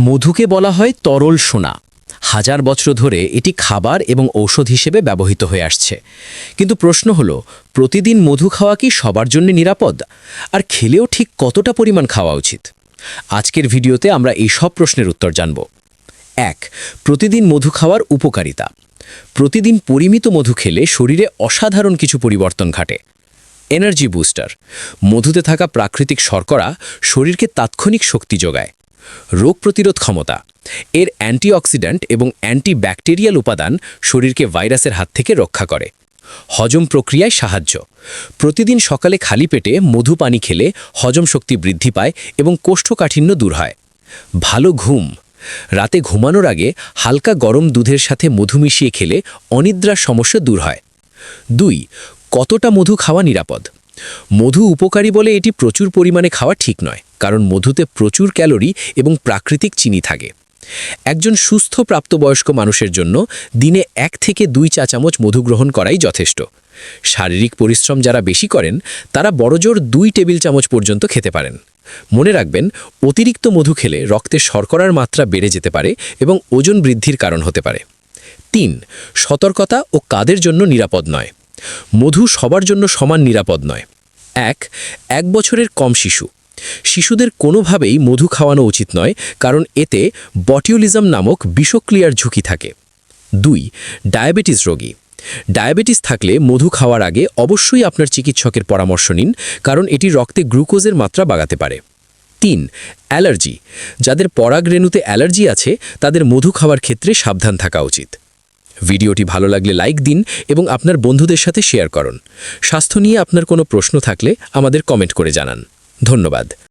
মধুকে বলা হয় তরল সোনা। হাজার বছর ধরে এটি খাবার এবং ঔষধ হিসেবে ব্যবহৃত হয়ে আসছে। কিন্তু প্রশ্ন হল, প্রতিদিন মধু খাওয়া কি সবার জন্য নিরাপদ? আর খেলেও ঠিক কতটা পরিমাণ খাওয়া উচিত? আজকের ভিডিওতে আমরা এই সব প্রশ্নের উত্তর জানব। এক, প্রতিদিন মধু খাওয়ার উপকারিতা। প্রতিদিন পরিমিত মধু খেলে শরীরে অসাধারণ কিছু পরিবর্তন ঘটে। Energy booster. মধুতে থাকা প্রাকৃতিক শর্করা শরীরকে তাৎক্ষণিক শক্তি যোগায়। রোগ প্রতিরোধ ক্ষমতা। এর অ্যান্টিঅক্সিডেন্ট এবং অ্যান্টিব্যাকটেরিয়াল উপাদান শরীরকে ভাইরাসের হাত থেকে রক্ষা করে। হজম প্রক্রিয়ায় সাহায্য। প্রতিদিন সকালে খালি পেটে মধু পানি খেলে হজম শক্তি বৃদ্ধি পায় এবং কোষ্ঠকাঠিন্য দূর হয়। ভালো ঘুম। রাতে ঘুমানোর আগে হালকা গরম দুধের সাথে মধু মিশিয়ে খেলে অনিদ্রার সমস্যা দূর হয়। দুই, কতটা মধু খাওয়া নিরাপদ? মধু উপকারী বলে এটি প্রচুর পরিমাণে খাওয়া ঠিক নয়। কারণ মধুতে প্রচুর ক্যালোরি এবং প্রাকৃতিক চিনি থাকে। একজন সুস্থ প্রাপ্তবয়স্ক মানুষের জন্য দিনে এক থেকে দুই চা চামচ মধু গ্রহণ করাই যথেষ্ট। শারীরিক পরিশ্রম যারা বেশি করেন, তারা বড়জোর দুই টেবিল চামচ পর্যন্ত খেতে পারেন। মনে রাখবেন, অতিরিক্ত মধু খেলে রক্তে শর্করার মাত্রা বেড়ে যেতে পারে এবং ওজন বৃদ্ধির কারণ হতে পারে। তিন, সতর্কতা ও কাদের জন্য নিরাপদ নয়। মধু সবার জন্য সমান নিরাপদ নয়। এক এক বছরের কম শিশু। শিশুদের কোনোভাবেই মধু খাওয়ানো উচিত নয়, কারণ এতে বটিউলিজম নামক বিষক্রিয়ার ঝুঁকি থাকে। দুই, ডায়াবেটিস রোগী। ডায়াবেটিস থাকলে মধু খাওয়ার আগে অবশ্যই আপনার চিকিৎসকের পরামর্শ নিন, কারণ এটি রক্তে গ্লুকোজের মাত্রা বাগাতে পারে। তিন, অ্যালার্জি। যাদের পরাগ রেণুতে অ্যালার্জি আছে, তাদের মধু খাওয়ার ক্ষেত্রে সাবধান থাকা উচিত। ভিডিওটি ভালো লাগলে লাইক দিন এবং আপনার বন্ধুদের সাথে শেয়ার করুন। স্বাস্থ্য নিয়ে আপনার কোনো প্রশ্ন থাকলে আমাদের কমেন্ট করে জানান। ধন্যবাদ।